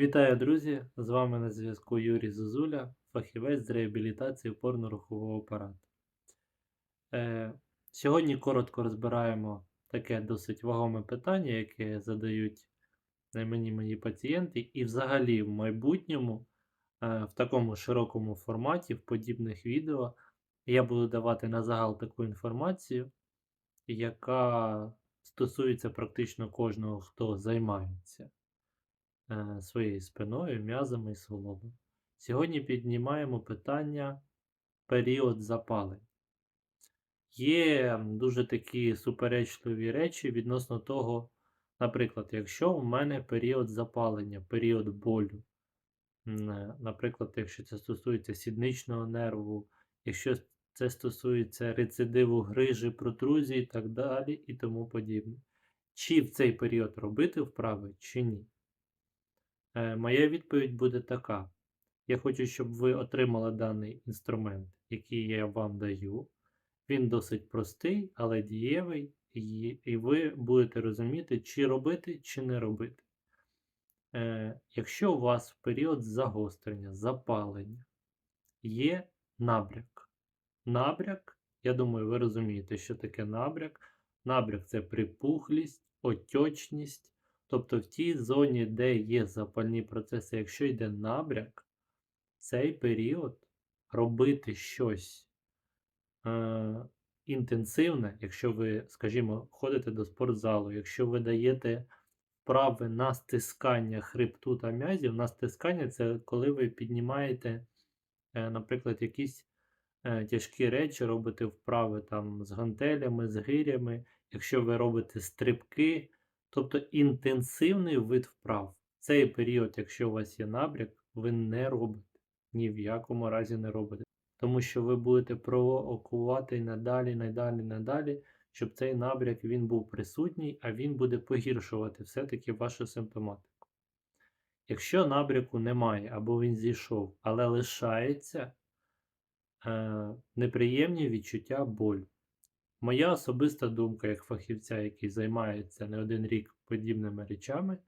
Вітаю, друзі! З вами на зв'язку Юрій Зозуля, фахівець з реабілітації опорно-рухового апарату. Е, сьогодні коротко розбираємо таке досить вагоме питання, яке задають мені мої пацієнти, і взагалі в майбутньому е, в такому широкому форматі, в подібних відео, я буду давати на загал таку інформацію, яка стосується практично кожного, хто займається своєю спиною, м'язами і суглобом. Сьогодні піднімаємо питання період запалень. Є дуже такі суперечливі речі відносно того, наприклад, якщо у мене період запалення, період болю, е, наприклад, якщо це стосується сідничного нерву, якщо це стосується рецидиву грижі, протрузії і так далі і тому подібне. Чи в цей період робити вправи, чи ні? Е, Моя відповідь буде така. Я хочу, щоб ви отримали даний інструмент, який я вам даю. Він досить простий, але дієвий, і, ви будете розуміти, чи робити, чи не робити. Е, якщо у вас в період загострення, запалення є набряк. Набряк, я думаю, ви розумієте, що таке набряк. Набряк це припухлість, отечність. Тобто в тій зоні, де є запальні процеси, якщо йде набряк, цей період робити щось е, інтенсивне, якщо ви, скажімо, ходите до спортзалу, якщо ви даєте вправи на стискання хребту та м'язів, на стискання це коли ви піднімаєте, е, наприклад, якісь е, тяжкі речі, робите вправи там з гантелями, з гирями, якщо ви робите стрибки, тобто інтенсивний вид вправ. Цей період, якщо у вас є набряк, ви не робите. Ні в якому разі не робите. Тому що ви будете провокувати надалі, надалі, надалі, щоб цей набряк він був присутній, а він буде погіршувати все-таки вашу симптоматику. Якщо набряку немає або він зійшов, але лишається е, неприємні відчуття болю. Моя особиста думка, як фахівця, який займається не один рік подібними речами,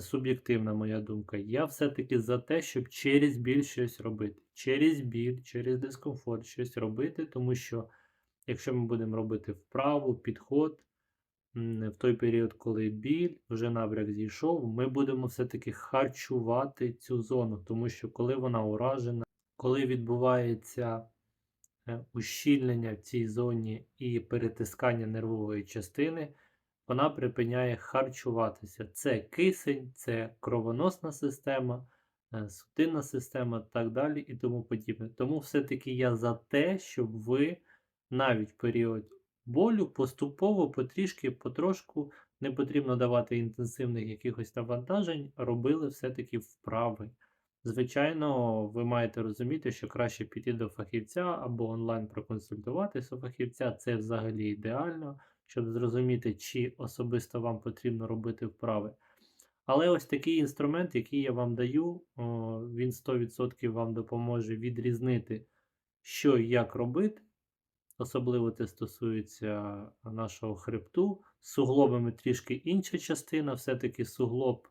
суб'єктивна моя думка, я все-таки за те, щоб через біль щось робити. Через біль, через дискомфорт щось робити, тому що якщо ми будемо робити вправу, підход, в той період, коли біль, вже набряк зійшов, ми будемо все-таки харчувати цю зону, тому що коли вона уражена, коли відбувається ущільнення в цій зоні і перетискання нервової частини, вона припиняє харчуватися. Це кисень, це кровоносна система, е, судинна система, так далі і тому подібне. Тому все-таки я за те, щоб ви навіть період болю поступово, потрішки, потрошку, не потрібно давати інтенсивних якихось навантажень, робили все-таки вправи. Звичайно, ви маєте розуміти, що краще піти до фахівця або онлайн проконсультуватися у фахівця. Це взагалі ідеально, щоб зрозуміти, чи особисто вам потрібно робити вправи. Але ось такий інструмент, який я вам даю, він 100% вам допоможе відрізнити, що і як робити. Особливо це стосується нашого хребту. З суглобами трішки інша частина, все-таки суглоб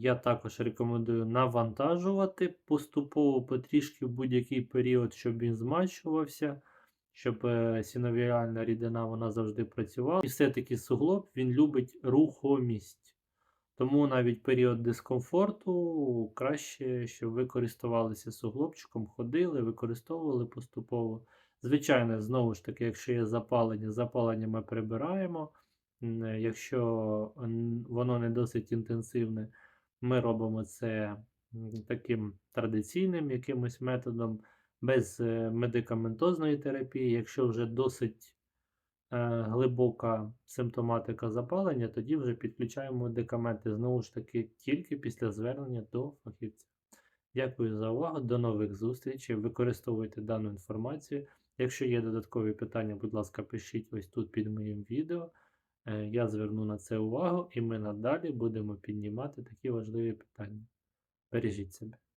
Я також рекомендую навантажувати поступово потрішки в будь-який період, щоб він змащувався, щоб е, синовіальна рідина вона завжди працювала. І все-таки суглоб він любить рухомість. Тому навіть період дискомфорту краще, щоб ви користувалися суглобчиком, ходили, використовували поступово. Звичайно, знову ж таки, якщо є запалення, запалення ми прибираємо. Якщо воно не досить інтенсивне, ми робимо це таким традиційним якимось методом, без е, медикаментозної терапії. Якщо вже досить е, глибока симптоматика запалення, тоді вже підключаємо медикаменти. Знову ж таки, тільки після звернення до фахівця. Дякую за увагу. До нових зустрічей. Використовуйте дану інформацію. Якщо є додаткові питання, будь ласка, пишіть ось тут під моїм відео. Е, Я зверну на це увагу, і ми надалі будемо піднімати такі важливі питання. Бережіть себе.